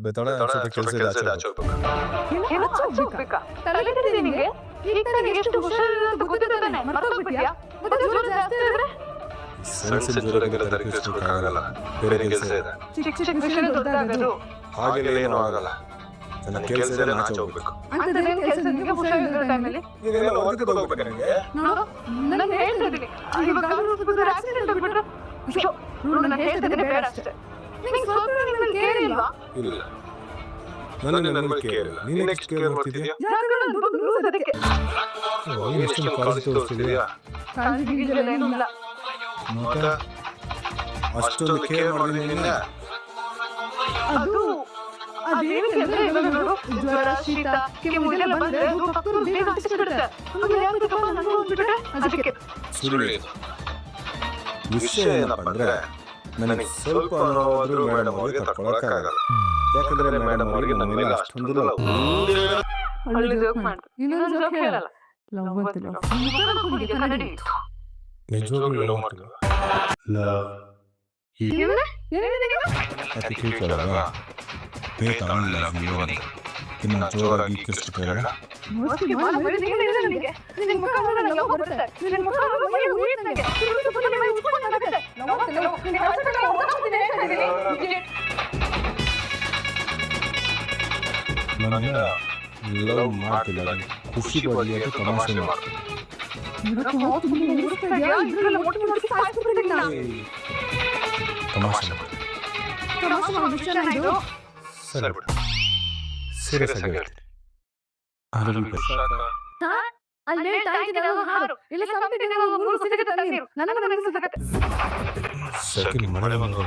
ಬೆತ್ತಳೆ ಸ್ವಲ್ಪ ಕೆಲಸ ಇದೆ ಆಚೆ ಹೋಗ್ಬೇಕು. ತಲೆ? ಸಣ್ಣ ಸಣ್ಣ ಬೇರೆ ಕೆಲಸ ಇದೆ. ಚಿಕ್ಕ ಚಿಕ್ಕ ವಿಷಯ ದೊಡ್ಡದಾಗೋದು. ಹಾಗೆಲ್ಲ ಏನೂ ಆಗಲ್ಲ. ನನ್ನ ಕೆಲಸ ಇದೆ ನಾನು ಆಚೆ ಹೋಗ್ಬೇಕು ಅಂಥದ್ದೇನ್ ಅಯ್ಯೋ, ನೋಡು, ನಾನು ಹೇಳ್ತಾ ಇದ್ದೀನಿ ಬೇಡ ಅಷ್ಟೇ. ನಿಂಗೆ ಸ್ವಲ್ಪ ನನ್ನ ಇಲ್ವಾ? ಇಲ್ಲ ನನಗೆ ನನ್ನ ಮೇಲೆ ಕೇರ್ ಇಲ್ಲ ನೀನು ನೆಕ್ಸ್ಟ್ ಕೇರ್ ಮಾಡ್ತಿದ್ಯಾ ಯಾಕಂದ್ರೆ ನಾನು ದೊಡ್ಡ lose ಅದಕ್ಕೆ. ನೀನು ಎಷ್ಟೊಂದು ಕಾಳಜಿ ತೋರಿಸ್ತಿದ್ಯಾ ಕಾಳಜಿ ಗೀಳಜಿ ಏನೂ ಇಲ್ಲ. ಮತ್ತೆ ಅಷ್ಟೊಂದು ಕೇರ್ ಮಾಡಿದ್ರೆ ನಿನ್ನ ಅದು ಅದೇನಕ್ಕೆ ಅಂದ್ರೆ ಇವಾಗ ನೋಡು, ಜ್ವರ ಶೀತ ಕೆಮ್ಮು ಇದೆಲ್ಲ ಬಂದ್ರೆ ಅದು ಪಕ್ಕದವ್ರು ಬೇಗ ಅಂಟಿಸ್ಬಿಡುತ್ತೆ. ಯಾಕೆ ಯಾವ್ದಕ್ಕಪ್ಪ ನನಗೂ ಹೋಗ್ಬಿಟ್ರೆ ಅದಕ್ಕೆ ಸುಳ್ಳು. ವಿಷಯ ಏನಪ್ಪ ಅಂದ್ರೆ ನನಗೆ ಸ್ವಲ್ಪ ನೋವಾದ್ರೂ ಮೇಡಮ್ ಅವರಿಗೆ ತಗೊಳಕ್ಕಾಗಲ್ಲ ಯಾಕಂದ್ರೆ ಮೇಡಮ್ ಅವರಿಗೆ ನಮ್ಮ ಮೇಲೆ ಅಷ್ಟೊಂದು ಕನ್ನಡಿ? ನಿಜವಾಗ್ಲೂ you ಅಂತ ಇನ್ನು ಜೋರಾಗಿ ಕಿರ್ಚಿಟ್ಟು ಹೇಳ ಮೋಸ್ಟ್ಲಿ ಬಾಳ ಬರೀ ಏನಿದೆ ನಿನಗೆ? ನಿನ್ನ ಮುಖ ನೋಡಿದ್ರೆ ನಂಗೆ love ಬರುತ್ತೆ. ನಿನ್ನ ಮುಖ ನೋಡಿದ್ರೆ ಮೈ ಉರಿಯುತ್ತೆ ನಂಗೆ. ತಿರುಗಿ ಸ್ವಲ್ಪ ನಿಮ್ಮ ಮೈ ಉಜ್ಕೊಂಡಾಗುತ್ತೆ. Love ಅಂತ love. ನಿನಗೆ ಅವಶ್ಯಕತೆ ಇಲ್ಲ, ಓದಾಡ್ತೀನಿ ಹೇಳ್ತಾ ಇದ್ದೀನಿ. Idiot. ನನಗೆ ಲವ್ ಮಾಡ್ತಿಲ್ಲ ಖುಷಿ ಪಡಲಿ ಅಂತ ತಮಾಷೆ ಮಾಡ್ತೀನಿ ಇವತ್ತು ಹೋಗ್ತು ಮುಂದೆ ಉರಿಸ್ತಾ ಇದ್ಯಾ? ಇದ್ರಲ್ಲಿ ಮೊಟ್ಟೆ ಮುಟ್ಟಿ ಸಾಯ್ಸ್ಬಿಡ್ತೀನಿ ನಿನ್ನ. ತಮಾಷೆ ಮಾಡ್ತೀನಿ ತಮಾಷೆ ಮಾಡೋ ವಿಷಯನ ಇದು? ಸರಿ ಬಿಡು ಸೀರಿಯಸ್ ಆಗಿ ಹೇಳ್ತೀನಿ ಅದರಲ್ಲಿ ಹಾ? ಅಲ್ಲಿ ನಾವು ಹಾರು. ಇಲ್ಲಿ ಸಂಪಿಗೆ ನಾವು ಮೂರು ಸಿಗತ್ತೆ ತಣ್ಣೀರು. ನನಗೆ ನನಗೆ ಸಿಗತ್ತೆ. ಸೆಕೆಂಡ್ ಮಳೆ ಬಂದು